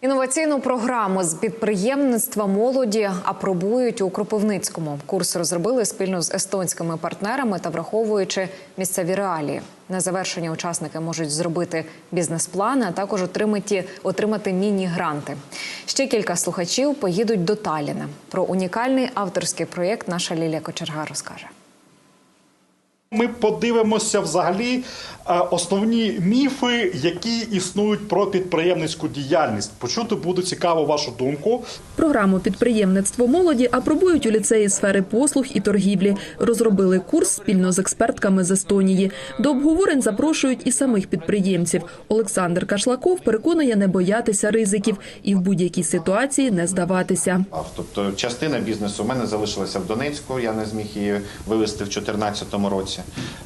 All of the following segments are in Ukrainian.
Інноваційну програму з підприємництва молоді апробують у Кропивницькому. Курс розробили спільно з естонськими партнерами та враховуючи місцеві реалії. На завершення учасники можуть зробити бізнес-плани, а також отримати, отримати міні-гранти. Ще кілька слухачів поїдуть до Таліна. Про унікальний авторський проєкт наша Лілія Кочерга розкаже. Ми подивимося взагалі е, основні міфи, які існують про підприємницьку діяльність. Почути буде цікаво вашу думку. Програму підприємництво молоді апробують у ліцеї сфери послуг і торгівлі. Розробили курс спільно з експертками з Естонії. До обговорень запрошують і самих підприємців. Олександр Кашлаков переконує не боятися ризиків і в будь-якій ситуації не здаватися. Тобто частина бізнесу в мене залишилася в Донецьку, я не зміг її вивезти в 2014 році.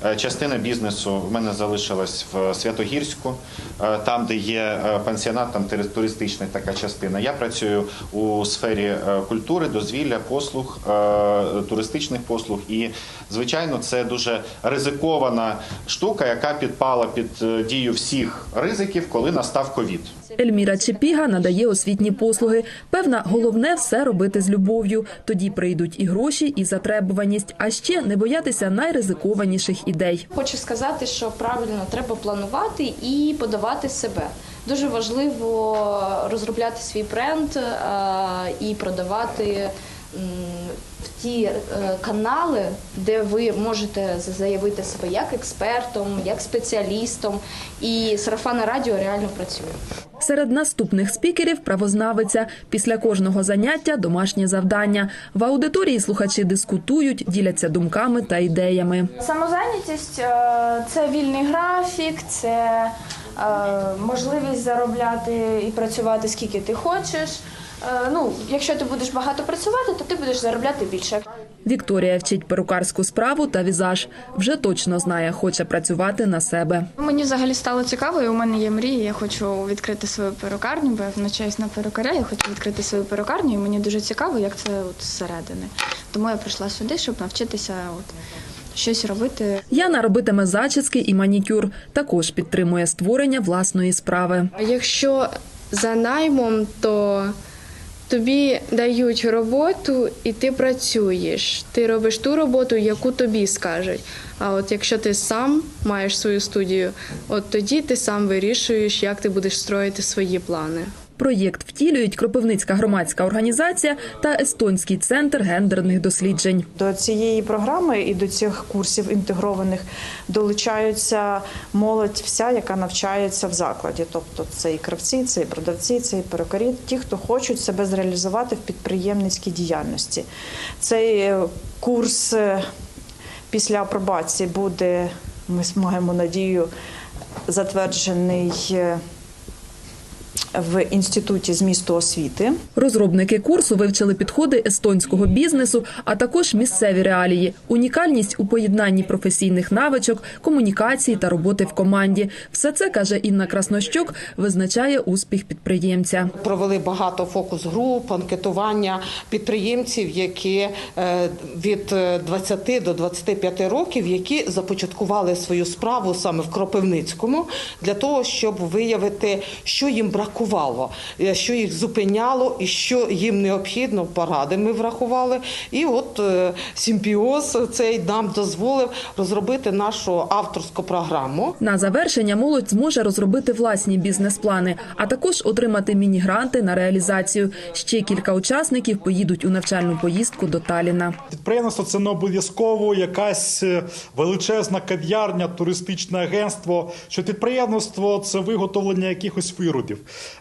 Е, Частина бізнесу в мене залишилась в Святогірську, е, там, де є е, пансіонат, там тури- туристична така частина. Я працюю у сфері культури, дозвілля, послуг, туристичних послуг. І, звичайно, це дуже ризикована штука, яка підпала під дію всіх ризиків, коли настав ковід. Ельміра Чепіга надає освітні послуги. Певна, головне все робити з любов'ю. Тоді прийдуть і гроші, і затребуваність, а ще не боятися найризикованіших ідей. Хочу сказати, що правильно треба планувати і подавати себе. Дуже важливо розробляти свій бренд е, і продавати в ті е, канали, де ви можете заявити себе як експертом, як спеціалістом. І сарафанне радіо реально працює. Серед наступних спікерів правознавиця. Після кожного заняття домашнє завдання. В аудиторії слухачі дискутують, діляться думками та ідеями. Самозайнятість е, це вільний графік, це е, можливість заробляти і працювати скільки ти хочеш. Е, Ну, якщо ти будеш багато працювати, то ти будеш заробляти більше. Вікторія вчить перукарську справу та візаж. Вже точно знає, хоче працювати на себе. Мені взагалі стало цікаво, і у мене є мрія. Я хочу відкрити свою перукарню, бо я навчаюсь на перукаря. Я хочу відкрити свою перукарню, і мені дуже цікаво, як це от зсередини. Тому я прийшла сюди, щоб навчитися от щось робити. Яна робитиме зачіски і манікюр. Також підтримує створення власної справи. Якщо за наймом, то тобі дають роботу і ти працюєш. Ти робиш ту роботу, яку тобі скажуть. А от якщо ти сам маєш свою студію, от тоді ти сам вирішуєш, як ти будеш строїти свої плани. Проєкт втілюють Кропивницька громадська організація та Естонський центр гендерних досліджень. До цієї програми і до цих курсів інтегрованих долучаються молодь, вся, яка навчається в закладі. Тобто це і кравці, це і продавці, це і перукарі, ті, хто хочуть себе зреалізувати в підприємницькій діяльності. Цей е, курс е, після апробації буде, ми маємо надію, затверджений. Е, В інституті змісту освіти Розробники курсу вивчили підходи естонського бізнесу, а також місцеві реалії, унікальність у поєднанні професійних навичок, комунікації та роботи в команді. Все це каже Інна Краснощук, визначає успіх підприємця. Провели багато фокус-груп, анкетування підприємців, які е, від е, 20 до 25 років, які започаткували свою справу саме в Кропивницькому, для того, щоб виявити, що їм бракувало, е, що їх зупиняло і що їм необхідно. Поради ми врахували. І от е, симпіоз цей нам дозволив розробити нашу авторську програму. На завершення молодь зможе розробити власні бізнес-плани, а також отримати міні-гранти на реалізацію. Ще кілька учасників поїдуть у навчальну поїздку до Таліна. Підприємництво це не обов'язково якась е, величезна кав'ярня, туристичне агентство. Що підприємництво це виготовлення якихось виробів.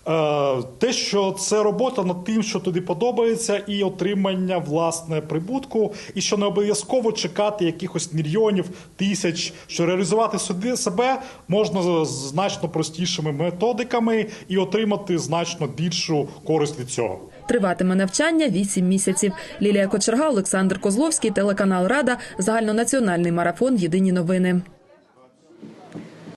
Е, Те, що це робота над тим, що тобі подобається, і отримання власне прибутку, і що не обов'язково чекати якихось мільйонів, тисяч, що реалізувати себе можна значно простішими методиками і отримати значно більшу користь від цього. Триватиме навчання 8 місяців. Лілія Кочерга, Олександр Козловський, телеканал Рада, загальнонаціональний марафон. Єдині новини.